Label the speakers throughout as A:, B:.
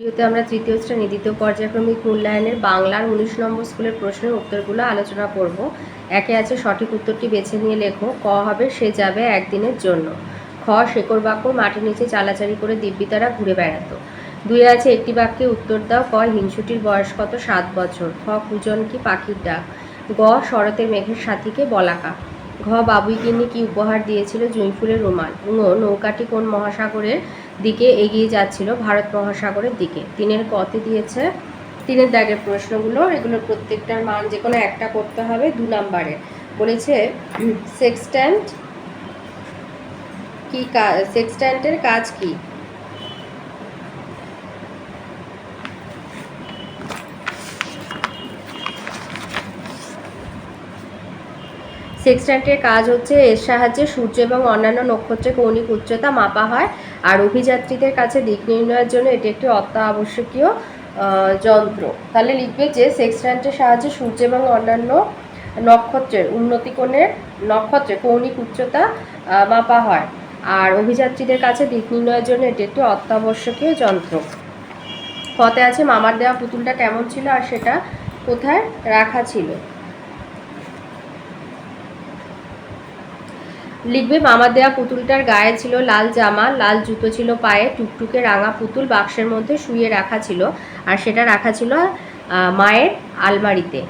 A: ভিডিওতে আমরা তৃতীয় শ্রেণি, দ্বিতীয় পর্যায়ক্রমিক মূল্যায়নের বাংলার উনিশ নম্বর স্কুলের প্রশ্নের উত্তরগুলো আলোচনা করব। একে আছে সঠিক উত্তরটি বেছে নিয়ে লেখো। ক হবে, সে যাবে একদিনের জন্য। খ শেকড় বাক্য মাটির নিচে চালাচালি করে দিব্যি তারা ঘুরে বেড়াতো। দুই আছে একটি বাক্যে উত্তর দাও, ক, হিংসুটির বয়স কত? সাত বছর। খ, কুজন কি পাখির ডাক? গ, শরতের মেঘের সাথীকে বলাকা ঘ বাবুইগিন্নি কি উপহার দিয়েছিল জুঁইফুলের রুমাল? ঙ নৌকাটি কোন মহাসাগরের দিকে এগিয়ে যাচ্ছিল? ভারত মহাসাগরের দিকে। তিনের কতে দিয়েছে তিনের দাগের প্রশ্নগুলো। এগুলোর প্রত্যেকটার মান যে কোনো একটা করতে হবে দু নাম্বারে। বলেছে, সেক্সট্যান্ট কি, সেক্সট্যান্টের কাজ কি? সেক্সট্যান্টের কাজ হচ্ছে এর সাহায্যে সূর্য এবং অন্যান্য নক্ষত্রের কৌণিক উচ্চতা মাপা হয়। আর অভিযাত্রীদের কাছে দিক নির্ণয়ের জন্য এটি একটি অত্যাবশ্যকীয় যন্ত্র। তাহলে লিখবে যে সেক্সট্যান্টের সাহায্যে সূর্য এবং অন্যান্য নক্ষত্রের উন্নতিকোণের নক্ষত্রের কৌণিক উচ্চতা মাপা হয়। আর অভিযাত্রীদের কাছে দিক নির্ণয়ের জন্য এটি একটি অত্যাবশ্যকীয় যন্ত্র। কতে আছে মামার দেওয়া পুতুলটা কেমন ছিল আর সেটা কোথায় রাখা ছিল? লিখবে মামার দেয়া পুতুলটার গায়ে ছিল লাল জামা, লাল জুতো ছিল পায়ে, টুকটুকে রাঙা পুতুল বাক্সের মধ্যে শুয়ে রাখা ছিল আর সেটা রাখা ছিল মায়ের আলমারিতে।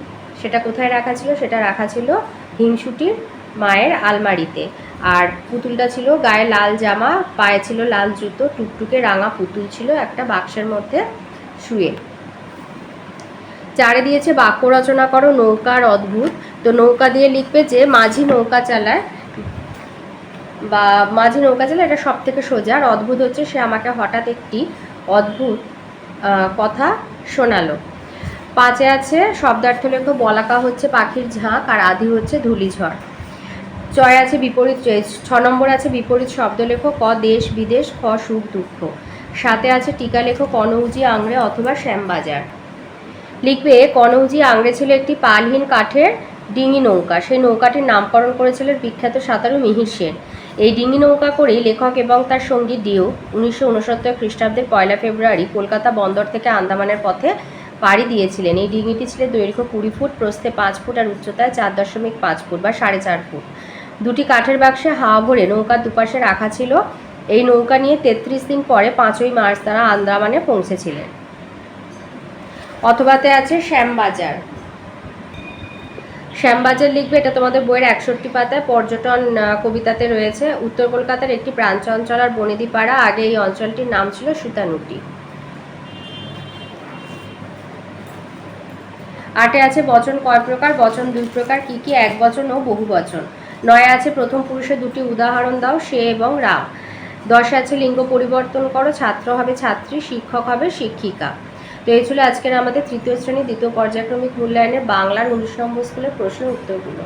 A: সেটা কোথায় রাখা ছিল? সেটা রাখা ছিল হিংসুটির মায়ের আলমারিতে। আর পুতুলটা ছিল গায়ে লাল জামা, পায়ে ছিল লাল জুতো, টুকটুকে রাঙা পুতুল ছিল একটা বাক্সের মধ্যে শুয়ে। চারে দিয়েছে বাক্য রচনা করো, নৌকার অদ্ভুত। তো নৌকা দিয়ে লিখবে যে, মাঝি নৌকা চালায় বা মাঝি নৌকা চালায় এটা সব থেকে সোজা। আর অদ্ভুত হচ্ছে, সে আমাকে হঠাৎ একটি অদ্ভুত কথা শোনালো। পাঁচে আছে, শব্দার্থ লেখো বলাকা হচ্ছে পাখির ঝাঁক, আর আদি হচ্ছে ধুলিঝড়। ছয় আছে বিপরীত ছ নম্বর আছে বিপরীত শব্দ লেখো ক, দেশ বিদেশ, খ, সুখ দুঃখ। সাথে আছে টিকা লেখো কনৌজি আংড়ে অথবা শ্যামবাজার। লিখবে, কনৌজি আংড়ে ছিল একটি পালহীন কাঠের ডিঙি নৌকা। সেই নৌকাটির নামকরণ করেছিলেন বিখ্যাত সাঁতারু মিহির সেন। এই ডিঙি নৌকা করেই লেখক এবং তার সঙ্গী ডিও উনিশশো উনসত্তর খ্রিস্টাব্দের পয়লা ফেব্রুয়ারি কলকাতা বন্দর থেকে আন্দামানের পথে পাড়ি দিয়েছিলেন। এই ডিঙিটি ছিল দৈর্ঘ্য কুড়ি ফুট, প্রস্থে পাঁচ ফুট আর উচ্চতায় চার দশমিক পাঁচ ফুট বা সাড়ে চার ফুট। দুটি কাঠের বাক্সে হাওয়া ভরে নৌকার দুপাশে রাখা ছিল। এই নৌকা নিয়ে তেত্রিশ দিন পরে পাঁচই মার্চ তারা আন্দামানে পৌঁছেছিলেন। অথবাতে আছে শ্যামবাজার। শ্যামবাজার লিখবে, এটা তোমাদের বইয়ের একষট্টি পাতায়, পর্যটন কবিতাতে রয়েছে। উত্তর কলকাতার একটি প্রাঞ্চঞ্চল আর বনেদিপাড়া, আগে এই অঞ্চলটির নাম ছিল সুতানুটি। আটে আছে বচন কয় প্রকার, বচন দুই প্রকার, কি কি? এক বচন ও বহু বচন। নয় আছে প্রথম পুরুষের দুটি উদাহরণ দাও, সে এবং রাম। দশে আছে লিঙ্গ পরিবর্তন করো, ছাত্র হবে ছাত্রী, শিক্ষক হবে শিক্ষিকা। তো এই ছিল আজকের আমাদের তৃতীয় শ্রেণি, দ্বিতীয় পর্যায়ক্রমিক মূল্যায়নে বাংলার উনিশ নম্বর স্কুলের প্রশ্নের উত্তরগুলো।